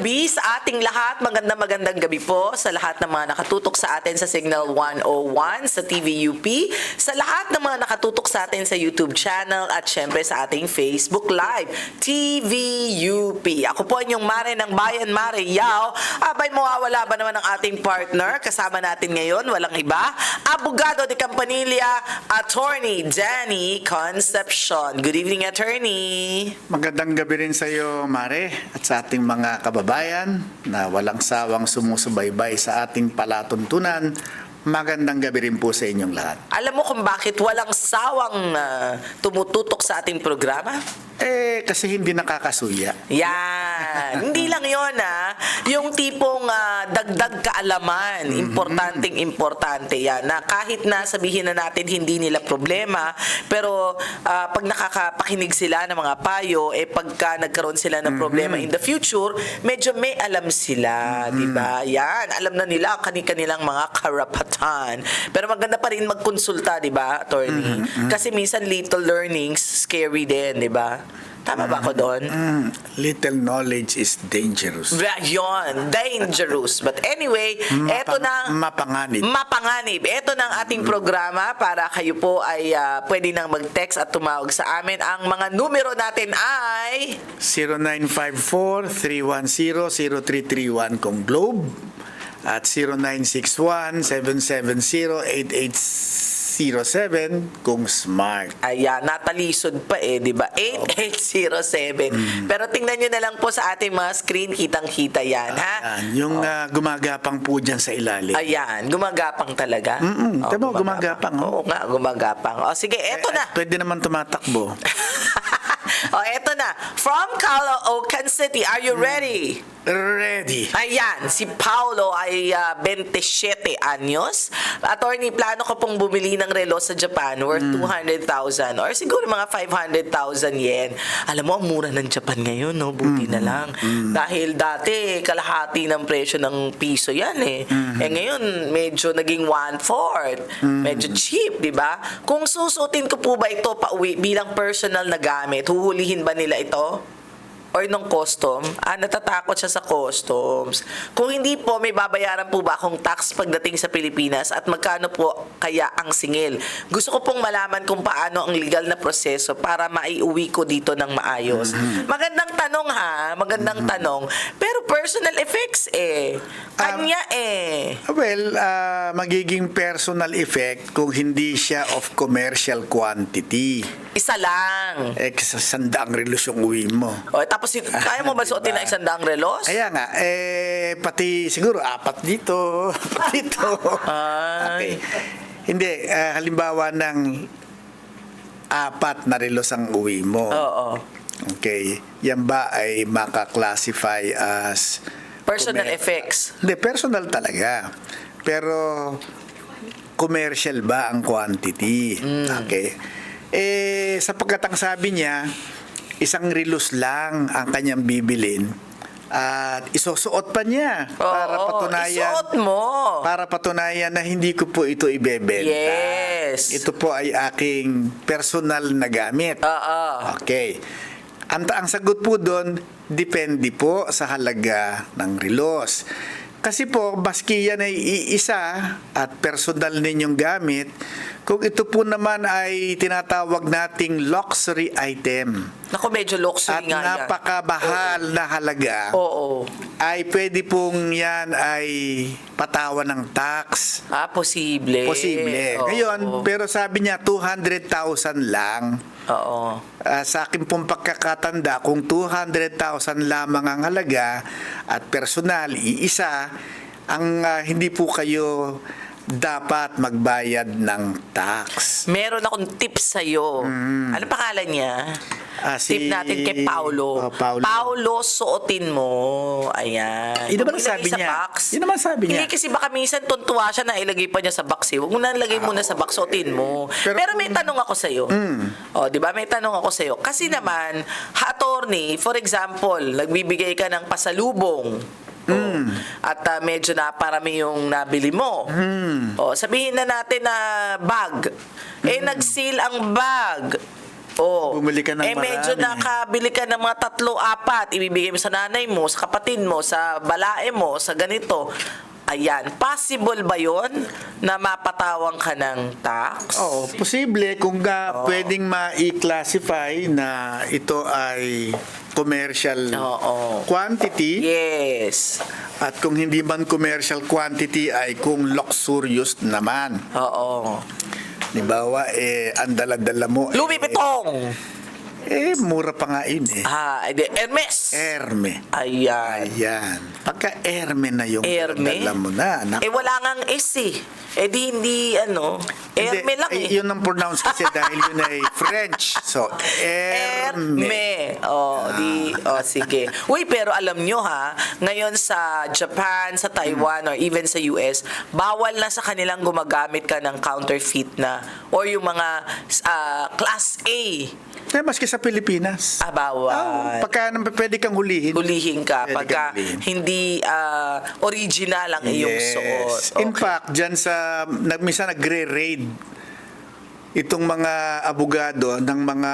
Gabi sa ating lahat. Maganda magandang gabi po sa lahat ng mga nakatutok sa atin sa Signal 101 sa TVUP, sa lahat ng mga nakatutok sa atin sa YouTube channel at syempre sa ating Facebook Live, TVUP. Ako po inyong Mare ng Bayan, Mare Yao. Abay, mawawala ba naman ang ating partner? Kasama natin ngayon, walang iba, Abogado de Campanilla, Attorney Danny Concepcion. Good evening, Attorney. Magandang gabi rin sa iyo, Mare, at sa ating mga kababayan na walang sawang sumusubaybay sa ating palatuntunan. Magandang gabi rin po sa inyong lahat. Alam mo kung bakit walang sawang ah, tumututok sa ating programa? Eh, kasi hindi nakakasuya. Yan. Hindi lang yon ah. Yung tipong ah, dagdag kaalaman. Importanteng importante yan. Na kahit na sabihin na natin hindi nila problema, pero ah, pag nakakapakinig sila ng mga payo, eh pagka nagkaroon sila ng problema in the future, medyo may alam sila. di ba? Yan. Alam na nila ang kanilang mga karapatan. Pero maganda pa rin magkonsulta, di ba, attorney? Kasi minsan little learnings, scary din, di ba? Tama ba ako doon? Mm, little knowledge is dangerous. Yun, dangerous. But anyway, eto na mapanganib. mapanganib. Eto ang ating programa para kayo po ay ah, pwede nang mag-text at tumawag sa amin. Ang mga numero natin ay 0954-310-0331 kung Globe at 0961-770-8807 kung Smart. Ayan, natalisod pa eh, di ba? 8807. Pero tingnan nyo na lang po sa ating mga screen, kitang-kita yan, ha? Yan, yung ah, gumagapang po dyan sa ilalim. Ayan, gumagapang talaga. Mm-mm, Oh, tama, gumagapang, oh. Oo nga, gumagapang. O sige, eto na. Pwede naman tumatakbo. o, eto na. From Caloocan City, are you ready? Ready. Ayan, si Paulo ay ah, 27 anyos. Attorney, plano ko pong bumili ng relo sa Japan worth 200,000 or siguro mga 500,000 yen. Alam mo, ang mura ng Japan ngayon, no? Buti na lang. Dahil dati, kalahati ng presyo ng piso yan eh. Eh ngayon, medyo naging one-fourth. Medyo cheap, di ba? Kung susutin ko po ba ito pauwi bilang personal na gamit, huhulihin ba nila ito? or nung custom, ah, natatakot siya sa customs. Kung hindi po, may babayaran po ba akong tax pagdating sa Pilipinas at magkano po kaya ang singil? Gusto ko pong malaman kung paano ang legal na proseso para maiuwi ko dito ng maayos. Magandang tanong ha, magandang tanong. Pero personal effects eh. Kanya eh. Well, ah, magiging personal effect kung hindi siya of commercial quantity. Isa lang. Eh, sa sandaang relos yung uwi mo. O, tapos, y- kaya mo ba suotin ng isang daang relos? Kaya nga, eh, pati siguro apat dito, apat dito. Ay. Okay. Hindi, ah, halimbawa ng apat na relos ang uwi mo. Oo. Okay. Yan ba ay maka-classify as Personal Kume- effects. Hindi, personal talaga. Pero commercial ba ang quantity? Mm. Okay. Eh, sapagkat ang sabi niya, isang relos lang ang kanyang bibilin at isusuot pa niya para Oo, patunayan isuot mo. para patunayan na hindi ko po ito ibebenta. Yes. Ito po ay aking personal na gamit. Oo. Okay. Ang, ang sagot po doon, depende po sa halaga ng relos. Kasi po, maski yan ay iisa at personal ninyong gamit, kung ito po naman ay tinatawag nating luxury item Naku, medyo luxury at nga yan. napakabahal na halaga, Oo. ay pwede pong yan ay patawan ng tax. Ah, posible. Posible. Oo. Ngayon, pero sabi niya 200,000 lang. Oo. Ah, sa akin pong pagkakatanda, kung 200,000 lamang ang halaga at personal, iisa, ang ah, hindi po kayo dapat magbayad ng tax. Meron akong tips sa'yo. Ano pangalan niya? Mm. Ah, si- Tip natin kay Paulo. Oh, Paulo. suotin mo. Ayan. Yun naman sabi niya. box. Yun naman sabi niya. Hindi kasi baka minsan tuntua siya na ilagay pa niya sa box eh. Huwag mo na ilagay muna sa box, suotin mo. Pero, Pero may tanong ako sa'yo. O, di ba? May tanong ako sa'yo. Kasi naman, attorney, for example, nagbibigay ka ng pasalubong. O, At ah, medyo na parami yung nabili mo. O, sabihin na natin na bag. Eh, nag-seal ang bag. Oh. Bumili ka ng eh, medyo marami. nakabili ka ng mga tatlo, apat. Ibibigay mo sa nanay mo, sa kapatid mo, sa balae mo, sa ganito. Ayan. Possible ba yon na mapatawang ka ng tax? Oo, posible kung ga, pwedeng ma-classify na ito ay commercial Oo. quantity Yes. at kung hindi man commercial quantity ay kung luxurious naman. Oo. Halimbawa, eh, ang dala-dala mo. Louis eh. Eh, mura pa nga yun eh. Ah, edi, Hermes. Herme. Ayan. Ayan. Pagka Herme na yung Herme? dala mo na. na Eh, wala ngang S eh. Eh, di hindi, ano, Hindi, Herme lang eh. Yun ang pronounce kasi dahil yun ay French. So, Herme. Erme. Oh, di, oh, sige. Uy, pero alam nyo ha, ngayon sa Japan, sa Taiwan, or even sa US, bawal na sa kanilang gumagamit ka ng counterfeit na, or yung mga ah, class A. Eh, maski sa Pilipinas. Ah, bawal. Ah, pagka pwede kang hulihin. Hulihin ka Pwede pagka hulihin. hindi ah, original ang iyong suot. In Okay. fact, dyan sa, nag, minsan nagre-raid itong mga abogado ng mga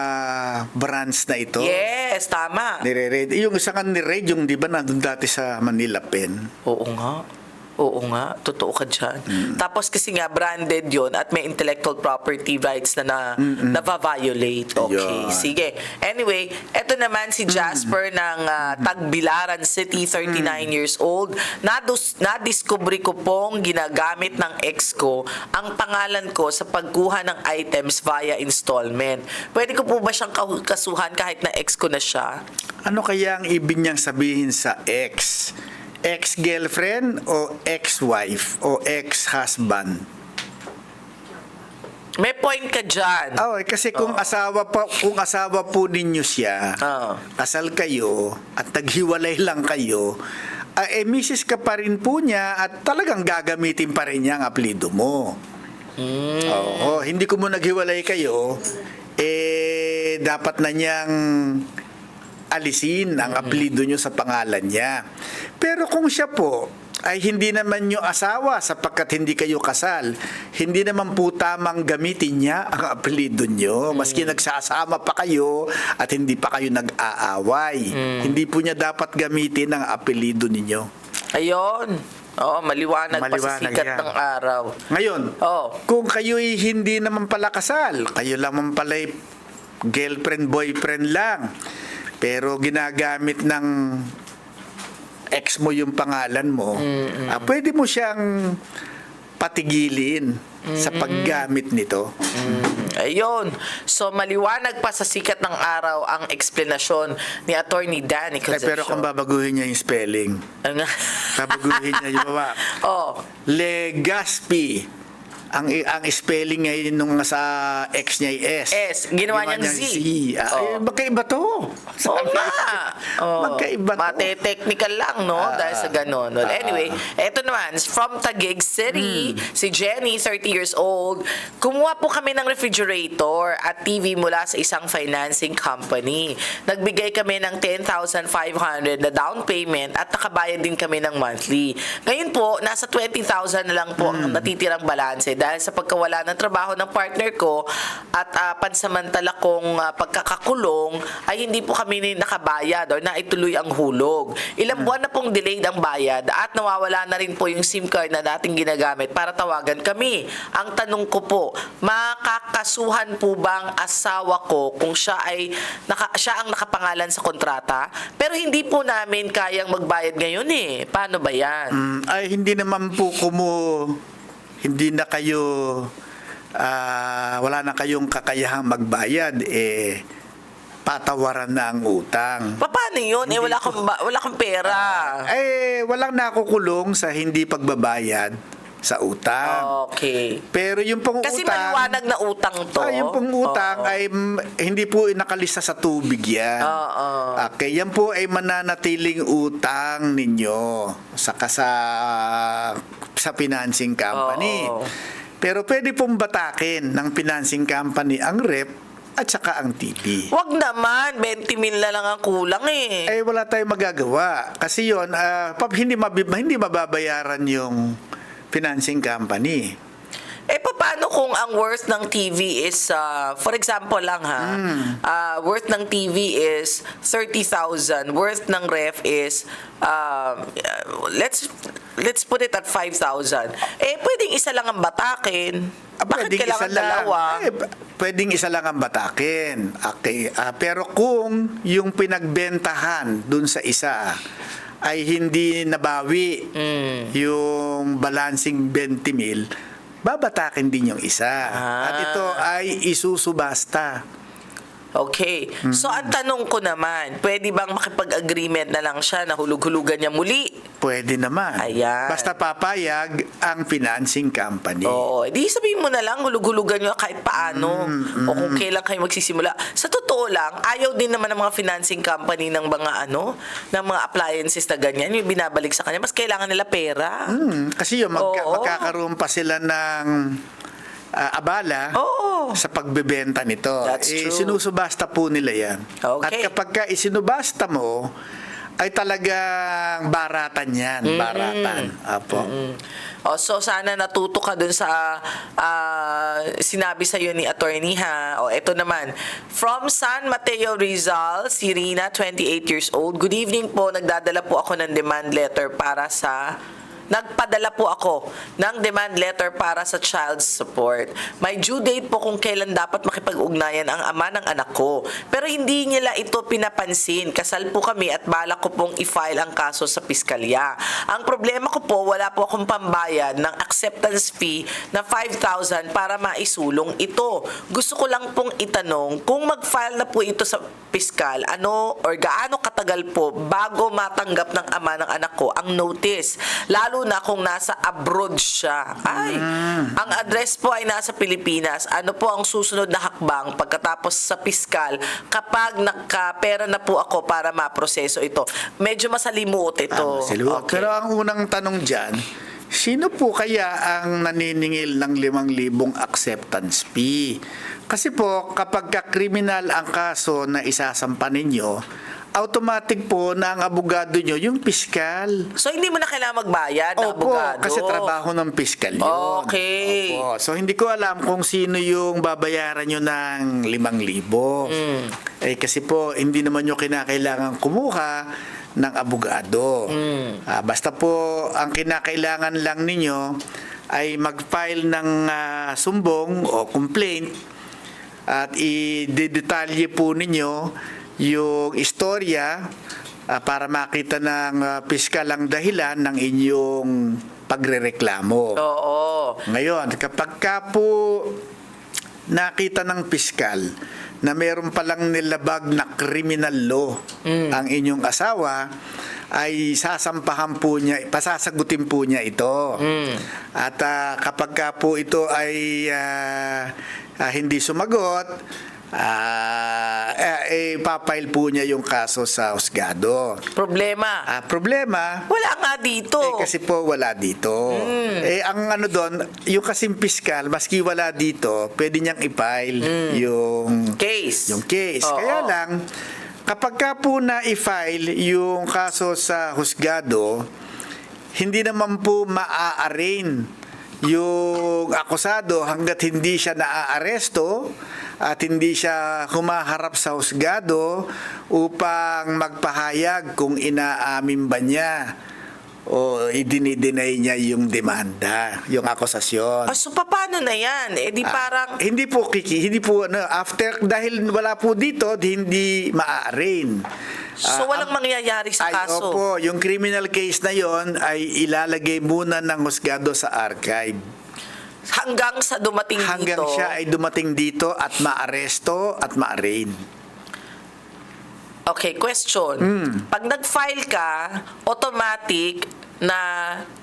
brands na ito. Yes, tama. Nire-raid. Yung isa nga ni-raid, yung di ba nandun dati sa Manila Pen. Oo nga. Oo nga, totoo ka dyan. Mm. Tapos kasi nga branded yon at may intellectual property rights na na, na-violate. Okay, Yun. sige. Anyway, eto naman si Jasper ng ah, Tagbilaran City, 39 years old. Nadus, nadiskubre ko pong ginagamit ng ex ko ang pangalan ko sa pagkuha ng items via installment. Pwede ko po ba siyang kasuhan kahit na ex ko na siya? Ano kaya ang ibig niyang sabihin sa ex? Ex-girlfriend o ex-wife o ex-husband? May point ka dyan. Oh, kasi kung asawa pa kung asawa po ninyo siya, Oo. kasal kayo at naghiwalay lang kayo, ah, eh misis ka pa rin po niya at talagang gagamitin pa rin niya ang apelido mo. Oo, hindi ko mo naghiwalay kayo, eh dapat na niyang alisin ang apelido niyo sa pangalan niya. Pero kung siya po ay hindi naman niyo asawa sapagkat hindi kayo kasal, hindi naman po tamang gamitin niya ang apelido niyo maski nagsasama pa kayo at hindi pa kayo nag-aaway. Hindi po niya dapat gamitin ang apelido ninyo. Ayun. Oo, maliwanag, pa sa Maliwanag sikat yan. ng araw. Ngayon, Oo. kung kayo'y hindi naman pala kasal, kayo lang man pala girlfriend, boyfriend lang, pero ginagamit ng ex mo yung pangalan mo, ah, pwede mo siyang patigilin sa paggamit nito. Ayun. So, maliwanag pa sa sikat ng araw ang explanasyon ni Attorney Danny Eh, pero kung Concepcion. babaguhin niya yung spelling, Ano babaguhin niya yung baba. oh, Legaspi. Ang ang spelling ngayon nung sa ex niya ay S. S. Ginawa niyang Z. Ah, Oh. eh, magkaiba to. Oo nga. Oh, Magkaiba to. Mate-technical lang, no? Ah, Dahil sa ganun. Well, anyway, eto naman, from Taguig City, Hmm. si Jenny, 30 years old, kumuha po kami ng refrigerator at TV mula sa isang financing company. Nagbigay kami ng 10,500 na down payment at nakabayad din kami ng monthly. Ngayon po, nasa 20,000 na lang po Hmm. ang natitirang balanse dahil sa pagkawala ng trabaho ng partner ko at ah, pansamantala kong ah, pagkakakulong ay hindi po kami nakabayad or naituloy ang hulog. Ilang buwan na pong delayed ang bayad at nawawala na rin po yung SIM card na dating ginagamit para tawagan kami. Ang tanong ko po, makakasuhan po bang asawa ko kung siya ay naka, siya ang nakapangalan sa kontrata pero hindi po namin kayang magbayad ngayon eh. Paano ba yan? Mm, ay hindi naman po kumo hindi na kayo ah, wala na kayong kakayahang magbayad eh patawaran na ang utang. Pa- Paano yun? Eh, wala kang, wala kang pera. Eh walang nakukulong sa hindi pagbabayad sa utang. Okay. Pero yung pong Kasi utang, maliwanag na utang to. Ah, yung pong utang Oo. ay hindi po nakalista sa tubig yan. Oo. Okay, yan po ay mananatiling utang ninyo saka sa sa financing company. Oo. Pero pwede pong batakin ng financing company ang rep at saka ang TV. Wag naman, 20 mil na lang ang kulang eh. Eh wala tayong magagawa kasi yon ah, pap- hindi mabi- hindi mababayaran yung financing company. Eh, paano kung ang worth ng TV is, uh, for example lang ha, Hmm. uh, worth ng TV is 30,000, worth ng ref is, uh, let's let's put it at 5,000. Eh, pwedeng isa lang ang batakin. Ah, Bakit pwedeng kailangan isa lang. dalawa? Eh, pwedeng isa lang ang batakin. Okay. ah, pero kung yung pinagbentahan dun sa isa ay hindi nabawi Mm. yung balancing 20 mil, babatakin din yung isa. Ah. At ito ay isusubasta. Okay. So, ang tanong ko naman, pwede bang makipag-agreement na lang siya na hulug-hulugan niya muli? Pwede naman. Ayan. Basta papayag ang financing company. Oo. Di sabihin mo na lang, hulug-hulugan nyo kahit paano. Mm, O kung kailan kayo magsisimula. Sa totoo lang, ayaw din naman ng mga financing company ng mga ano, ng mga appliances na ganyan, yung binabalik sa kanya. Mas kailangan nila pera. Hmm, kasi yung magka- Oo. magkakaroon pa sila ng ah, abala Oo. sa pagbebenta nito. That's eh, true. sinusubasta po nila yan. Okay. At kapag ka isinubasta mo, ay talagang baratan yan. Baratan. Apo. Mm. O, so sana natuto ka dun sa ah, sinabi sa iyo ni attorney ha. O eto naman. From San Mateo Rizal, si Rina, 28 years old. Good evening po. Nagdadala po ako ng demand letter para sa Nagpadala po ako ng demand letter para sa child support. May due date po kung kailan dapat makipag-ugnayan ang ama ng anak ko. Pero hindi nila ito pinapansin. Kasal po kami at balak ko pong i-file ang kaso sa piskalya. Ang problema ko po, wala po akong pambayad ng acceptance fee na 5,000 para maisulong ito. Gusto ko lang pong itanong kung mag-file na po ito sa piskal, ano or gaano katagal po bago matanggap ng ama ng anak ko ang notice. Lalo na kung nasa abroad siya. Ay, ang address po ay nasa Pilipinas. Ano po ang susunod na hakbang pagkatapos sa piskal kapag nakapera na po ako para maproseso ito? Medyo masalimuot ito. Ah. Okay. Pero ang unang tanong dyan, sino po kaya ang naniningil ng 5,000 acceptance fee? Kasi po, kapag ka-criminal ang kaso na isasampa ninyo, automatic po na ang abogado nyo yung piskal. So, hindi mo na kailangan magbayad ng Opo, abogado? kasi trabaho ng piskal yun. Okay. Opo. So, hindi ko alam kung sino yung babayaran nyo ng 5,000. Mm. Eh, kasi po, hindi naman nyo kinakailangan kumuha ng abogado. Mm. Ah, basta po, ang kinakailangan lang ninyo ay mag-file ng ah, sumbong o complaint at i-detalye po ninyo yung istorya ah, para makita ng ah, piskal ang dahilan ng inyong pagrereklamo. Oo. Ngayon, kapag ka po nakita ng piskal na meron palang nilabag na criminal law ang inyong asawa, ay sasampahan po niya, pasasagutin po niya ito. At ah, kapag ka po ito ay ah, ah, hindi sumagot, ah, eh, eh, papail po niya yung kaso sa husgado. Problema. Ah, problema, Wala nga dito. eh, kasi po wala dito. Eh, ang ano doon, yung kasing piskal, maski wala dito, pwede niyang i-file yung Case. yung case. Oo. Kaya lang, kapag ka po na i-file yung kaso sa husgado, hindi naman po maa-arraign yung akusado hanggat hindi siya naaaresto at hindi siya humaharap sa husgado upang magpahayag kung inaamin ba niya o idinideny niya yung demanda, yung akusasyon. Ah, so, paano na yan? Eh, di Ah, parang... hindi po kiki, hindi po ano, after dahil wala po dito, di- hindi maa-arraign. So, walang mangyayari sa Ay, kaso. opo, yung criminal case na yon ay ilalagay muna ng husgado sa archive. Hanggang sa dumating Hanggang dito. siya ay dumating dito at maaresto at ma-arraign. Okay, question. Hmm. Pag nag-file ka, automatic, na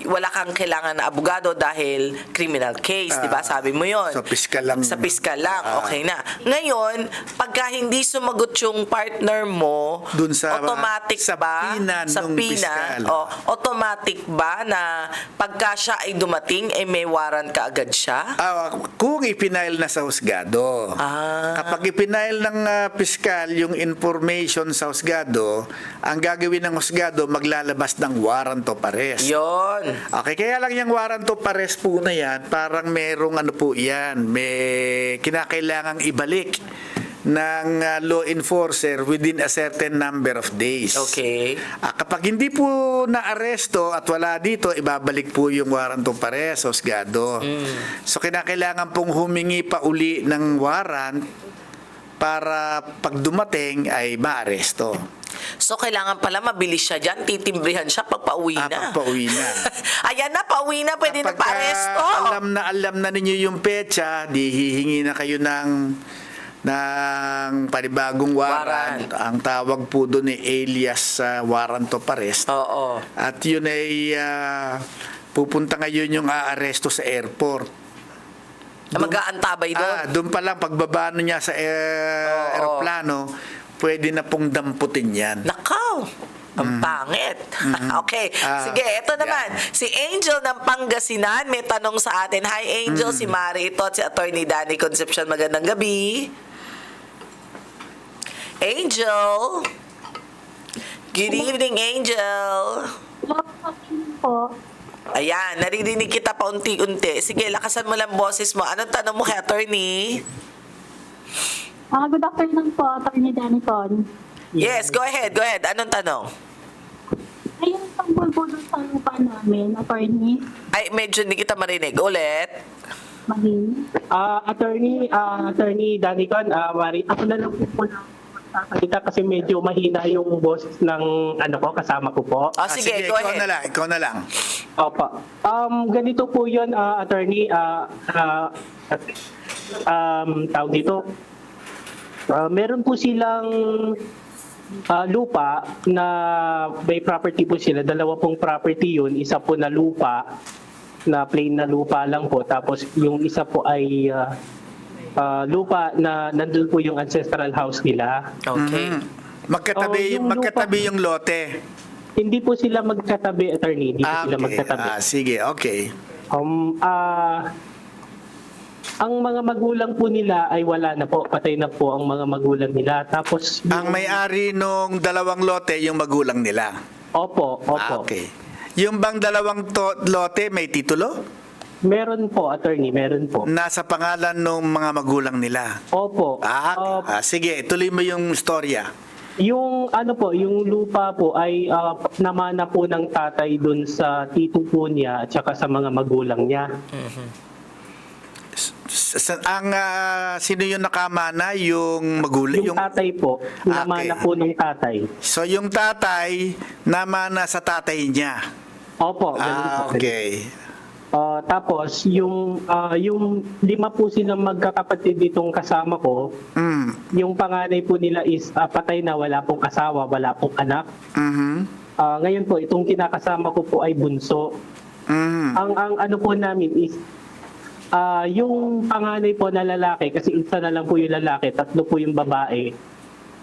wala kang kailangan na abogado dahil criminal case, di ba? Ah, Sabi mo yon. sa piskal lang. Sa piskal lang, Ah. okay na. Ngayon, pagka hindi sumagot yung partner mo, Dun sa- automatic sa ba? pinan sa pina, piskal. oh, automatic ba na pagka siya ay dumating, eh may warrant ka agad siya? Ah, kung ipinail na sa husgado. Ah. Kapag ipinail ng ah, piskal yung information sa husgado, ang gagawin ng husgado maglalabas ng warrant of arrest. Yon. Okay, kaya lang yung warrant of arrest po na yan, parang merong ano po yan, may kinakailangang ibalik ng ah, law enforcer within a certain number of days. Okay. Ah, kapag hindi po na-aresto at wala dito, ibabalik po yung warrant of arrest, husgado. So, kinakailangan pong humingi pa uli ng warrant para pag dumating ay maaresto. So, kailangan pala mabilis siya dyan. Titimbrihan siya pag pauwi Ah, na. pag pauwi na. Ayan na, pauwi na. Pwede na Kapag, pa-aresto. ah, alam na alam na ninyo yung petsa, di hihingi na kayo ng ng panibagong warrant. Warrant. Ang tawag po doon ay alias ah, warrant of arrest. Oo. At yun ay ah, pupunta ngayon yung aaresto sa airport. Mag-aantabay doon. Ah, doon pa lang pagbaba na niya sa eh, Oo. aeroplano, pwede na pong damputin yan. Nakaw! Ang pangit. okay. Mm-hmm. Ah, Sige, ito naman. Si Angel ng Pangasinan may tanong sa atin. Hi, Angel. Mm. Si Mari ito at si Attorney Danny Concepcion. Magandang gabi. Angel. Good evening, Angel. po. Ayan, naririnig kita paunti-unti. Sige, lakasan mo lang boses mo. Anong tanong mo kay attorney? Ah, good afternoon po, Attorney Danicon. Yes, go ahead, go ahead. Anong tanong? Ayun, tungkol po dun sa lupa namin, Attorney Ay, medyo hindi kita marinig. Ulit. Maging. Ah, attorney, ah, attorney Danicon, ah, Mari, ako na lang po po na magsasalita kasi medyo mahina yung boses ng ano ko, kasama ko po. Ah, sige, go ikaw ahead. na lang, ikaw na lang. Opo. Um, ganito po yun, ah, attorney, ah, ah, um, tawag dito, Ah, meron po silang ah, lupa na may property po sila. Dalawa pong property yun. Isa po na lupa, na plain na lupa lang po. Tapos yung isa po ay ah, ah, lupa na nandun po yung ancestral house nila. Okay. Mhm. Magkatabi, Oh, yung magkatabi lupa. yung lote. Hindi po sila magkatabi, attorney. Hindi po Ah, sila okay. magkatabi. Ah, sige, okay. Um, ah, ang mga magulang po nila ay wala na po. Patay na po ang mga magulang nila. Tapos, Ang may-ari nung dalawang lote, yung magulang nila. Opo, opo. Ah, okay. Yung bang dalawang to- lote may titulo? Meron po, attorney, meron po. Nasa pangalan ng mga magulang nila. Opo. Ah, Ah, ah, sige, tuloy mo yung storya. yung ano po, yung lupa po ay ah, namana po ng tatay dun sa tito po niya at saka sa mga magulang niya. Sa- ang ah, sino yung nakamana yung magulang Yung yung tatay po, namana Okay. po ng tatay. So yung tatay namana sa tatay niya. Opo, ganun Ah, po. okay. Ah, tapos yung ah, yung lima po silang magkakapatid ditong kasama ko, Mm. yung panganay po nila is ah, patay na wala pong asawa, wala pong anak. Mhm. Ah, ngayon po itong kinakasama ko po ay bunso. Mhm. Ang ang ano po namin is ah, yung panganay po na lalaki kasi isa na lang po yung lalaki, tatlo po yung babae.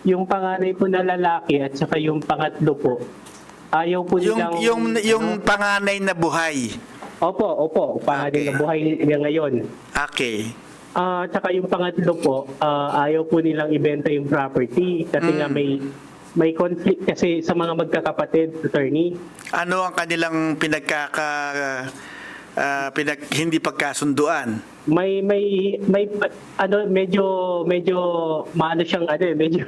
Yung panganay po na lalaki at saka yung pangatlo po ayaw po Yung nilang yung yung ano, panganay na buhay. Opo, opo, panganay Okay. na buhay niya ngayon. Okay. Ah, tsaka yung pangatlo po, ah, ayaw po nilang ibenta yung property kasi nga Mm. may may conflict kasi sa mga magkakapatid, attorney. Ano ang kanilang pinagkaka ah, pinag hindi pagkasunduan? May may may ano medyo medyo maano siyang ano eh, medyo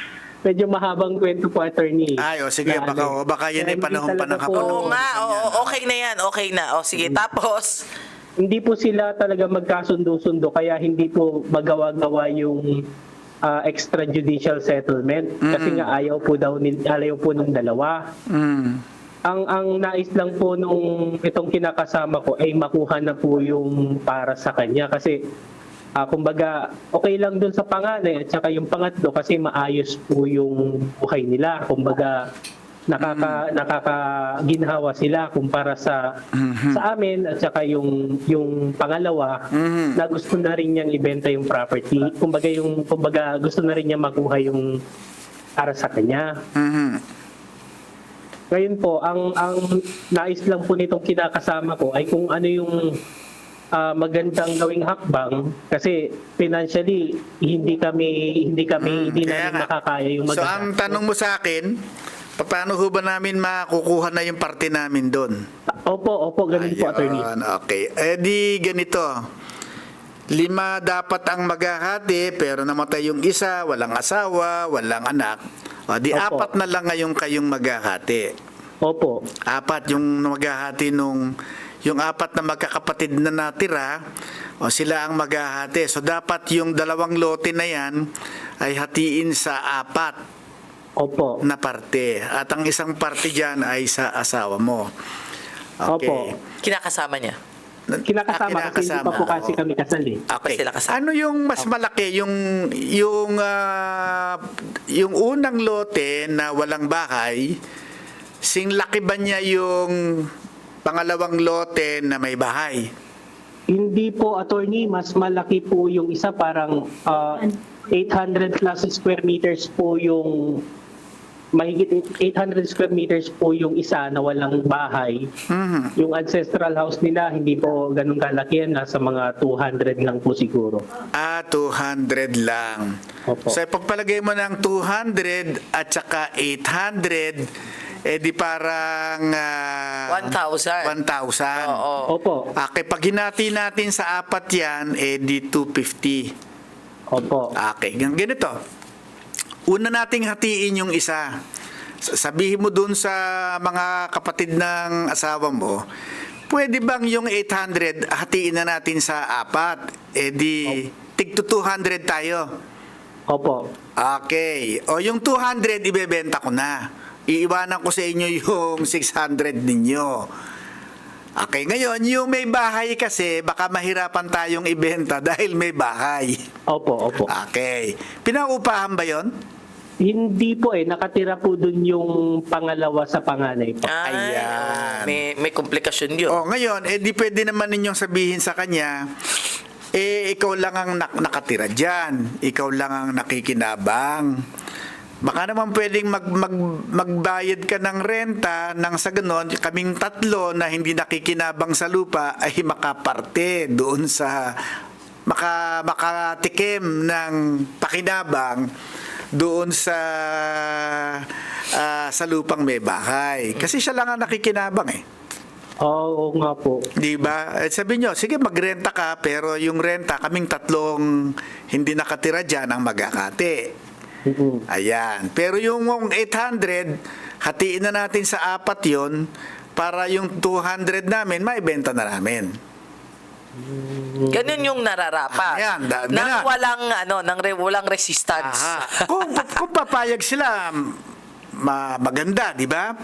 medyo mahabang kwento po attorney. Ay, o sige, Na baka ano, baka yan ay panahon pa ng kapatid. Oo nga, oo, okay na yan, okay na. O sige, Mm. tapos, Hindi po sila talaga magkasundo-sundo kaya hindi po magawa-gawa yung ah, extrajudicial settlement kasi Mm-mm. nga ayaw po daw ni ayaw po ng dalawa. Mm. Ang ang nais lang po nung itong kinakasama ko ay makuha na po yung para sa kanya. Kasi ah, kumbaga okay lang dun sa panganay at saka yung pangatlo kasi maayos po yung buhay nila. Kumbaga nakaka nakakaginhawa sila kumpara sa sa amin at saka yung yung pangalawa na gusto na rin niyang ibenta yung property. Kumbaga yung kumbaga gusto na rin niya makuha yung para sa kanya. Mhm. Ngayon po ang ang nais lang po nitong kinakasama ko ay kung ano yung ah, magandang gawing hakbang kasi financially hindi kami hindi kami hindi Hmm, Kaya namin nga. makakaya yung So maganda. ang tanong mo sa akin, paano ho ba namin makukuha na yung parte namin doon? Opo, opo, ganun po, attorney. Ayun, okay. Eh di ganito. Lima dapat ang maghahati pero namatay yung isa, walang asawa, walang anak. O di Opo. apat na lang ngayon kayong maghahati. Opo. Apat yung maghahati nung yung apat na magkakapatid na natira, o sila ang maghahati. So dapat yung dalawang lote na yan ay hatiin sa apat Opo. na parte. At ang isang parte dyan ay sa asawa mo. Okay. Opo. Kinakasama niya. Kinakasama, Ah, kasi hindi pa po oo. kasi kami kasal eh. Okay. Sila kasama. Ano yung mas malaki yung yung ah, yung unang lote na walang bahay sing laki ba niya yung pangalawang lote na may bahay? Hindi po, attorney, mas malaki po yung isa parang ah, 800 plus square meters po yung mahigit 800 square meters po yung isa na walang bahay. Mhm. Yung ancestral house nila, hindi po ganun kalaki yan. Nasa mga 200 lang po siguro. Ah, 200 lang. Opo. So pagpalagay mo ng 200 at saka 800 eh di parang ah, 1,000. 1,000. Oo. Opo. Okay, pag hinati natin sa apat yan, eh di 250. Opo. Okay, gan- ganito. Una nating hatiin yung isa. Sabihin mo dun sa mga kapatid ng asawa mo, pwede bang yung 800 hatiin na natin sa apat? Eh di, tig to 200 tayo. Opo. Okay. O yung 200, ibebenta ko na. Iiwanan ko sa inyo yung 600 ninyo. Okay, ngayon, yung may bahay kasi, baka mahirapan tayong ibenta dahil may bahay. Opo, opo. Okay. Pinaupahan ba yon? Hindi po eh, nakatira po dun yung pangalawa sa panganay po. Ay, Ayan. May, may komplikasyon yun. O, ngayon, eh di pwede naman ninyong sabihin sa kanya, eh ikaw lang ang nak- nakatira dyan. Ikaw lang ang nakikinabang. Baka naman pwedeng mag, mag, magbayad ka ng renta nang sa ganon, kaming tatlo na hindi nakikinabang sa lupa ay makaparte doon sa maka, makatikim ng pakinabang doon sa ah, sa lupang may bahay. Kasi siya lang ang nakikinabang eh. Oo nga po. Di ba? Eh, sabi nyo, sige magrenta ka, pero yung renta, kaming tatlong hindi nakatira dyan ang magkakati. Mhm. Ayan. Pero yung 800, hatiin na natin sa apat yon para yung 200 namin, maibenta na namin. Ganun yung nararapat. Ah, yan, da- nang walang, ano, nang re, walang resistance. Aha. kung, kung papayag sila, ma- maganda, di ba?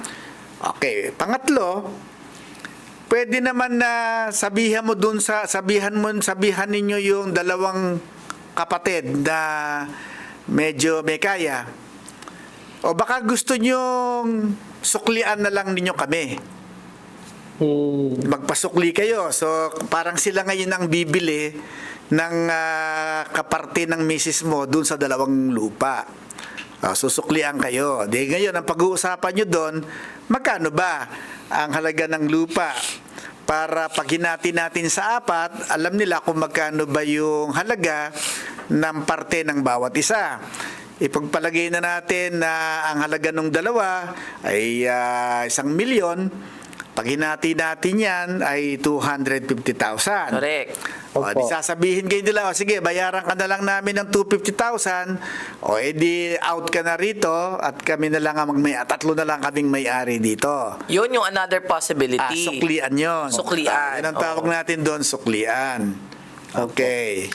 Okay. Pangatlo, pwede naman na sabihan mo dun sa sabihan mo sabihan ninyo yung dalawang kapatid na medyo may kaya. O baka gusto nyong suklian na lang ninyo kami. Hmm. Magpasukli kayo. So parang sila ngayon ang bibili ng ah, kaparte ng misis mo dun sa dalawang lupa. Ah, susuklian kayo. Di ngayon, ang pag-uusapan nyo doon, magkano ba ang halaga ng lupa? Para pag hinati natin sa apat, alam nila kung magkano ba yung halaga ng parte ng bawat isa. Ipagpalagay na natin na ang halaga ng dalawa ay ah, isang milyon. Pag hinati natin yan ay 250,000. Correct. O, Opo. di sasabihin kayo nila, o sige, bayaran ka na lang namin ng 250,000. O, edi out ka na rito at kami na lang ang may tatlo na lang kaming may-ari dito. Yun yung another possibility. Ah, suklian yun. Suklian, Ah, yun ang tawag oo. natin doon, suklian. Okay.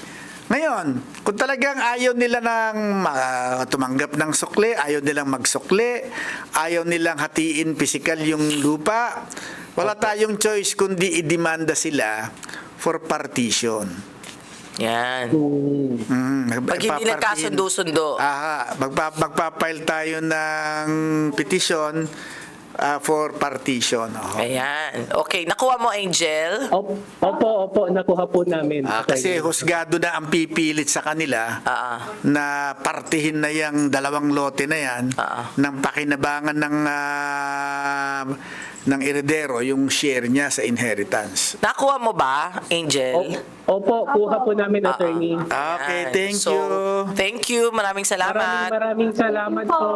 Ngayon, kung talagang ayaw nila ng ah, tumanggap ng sukli, ayaw nilang magsukli, ayaw nilang hatiin pisikal yung lupa, wala tayong choice kundi idemanda sila for partition. Yan. Mm, Pag hindi magpapartihin- nagkasundo-sundo. Aha, magpa, magpapile tayo ng petition ah, for partition. Oo. Ayan. Okay, nakuha mo, Angel? Opo, opo, opo nakuha po namin. Ah, kasi husgado na ang pipilit sa kanila Ah, na partihin na yung dalawang lote na yan Ah. ng pakinabangan ng ah, ng heredero yung share niya sa inheritance. nakuha mo ba, Angel? Opo, kuha po namin, attorney. Okay, Ayan. thank So, you. Thank you. Maraming Maraming salamat. maraming salamat po.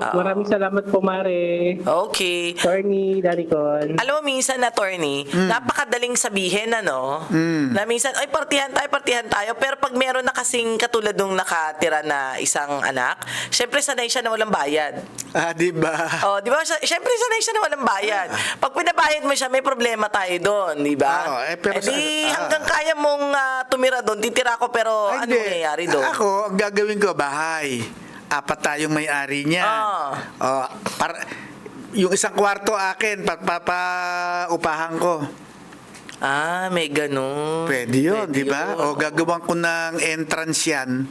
Maraming salamat po, Mare. Okay. Attorney Danicon. Alam mo, minsan, attorney, Hmm. napakadaling sabihin, ano? Na minsan, ay, partihan tayo, partihan tayo. Pero pag meron na kasing katulad nung nakatira na isang anak, syempre sanay siya na walang bayad. Ah, di ba? Oh, di ba? Sy- Syempre sanay siya na walang bayad. Pag pinabayad mo siya, may problema tayo doon, di ba? Ah, eh, pero sa- di, ah. hanggang kaya mong ah, tumira doon, titira ko, pero Ay, ano hindi. mangyayari doon? Ako, ang gagawin ko, bahay. Apat tayong may-ari niya. Ah. Oh, para, yung isang kwarto akin, pa, pa, pa upahan ko. Ah, may ganun. Pwede yun, Pwede di ba? yun. O gagawan ko ng entrance yan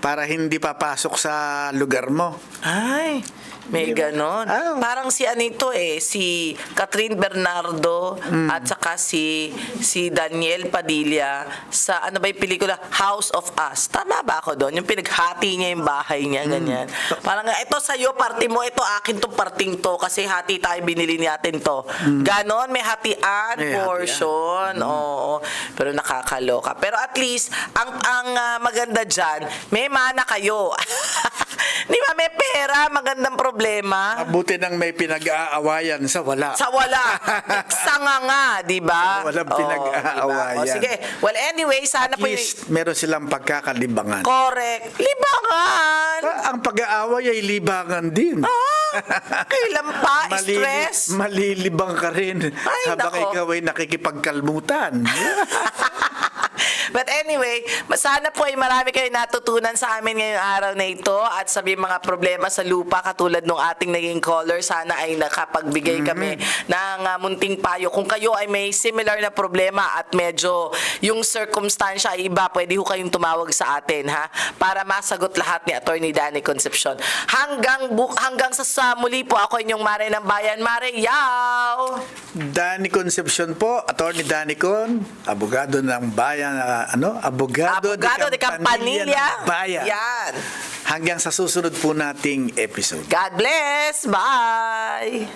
para hindi papasok sa lugar mo. Ay, may ganon. Ah. Parang si Anito eh, si Catherine Bernardo Hmm. at saka si si Daniel Padilla sa ano ba yung pelikula House of Us. Tama ba ako doon? Yung pinaghati niya yung bahay niya, Hmm. ganyan. Parang ito sa'yo, party mo, ito akin to parting to kasi hati tayo, binili natin to. Ganon, may hatian Hmm. May hatian. portion. Oo. Pero nakakaloka. Pero at least, ang ang ah, maganda dyan, may mana kayo. Di ba, may pera, magandang problema. Mabuti nang may pinag-aawayan sa wala. Sa wala. Sanga nga, di ba? Walang pinag-aawayan. diba? Sige. Well, anyway, sana At po yung... least, meron silang pagkakalibangan. Correct. Libangan. Ah, ang pag-aaway ay libangan din. Ah, kailan pa? Malili- Stress? malilibang ka rin Ay, habang nako. ikaw ay nakikipagkalmutan. But anyway, sana po ay marami kayo natutunan sa amin ngayong araw na ito at sa may mga problema sa lupa katulad nung ating naging caller, sana ay nakapagbigay kami ng ah, munting payo. Kung kayo ay may similar na problema at medyo yung circumstansya ay iba, pwede ho kayong tumawag sa atin ha para masagot lahat ni Attorney Danny Concepcion. Hanggang bu- hanggang sa, sa muli po ako inyong Mare ng Bayan. Mare, yaw! Danny Concepcion po, Attorney Danny Con, abogado ng bayan, ano? Abogado, Abogado de Campanilla. ng bayan. Yan. Hanggang sa susunod po nating episode. God bless. Bye.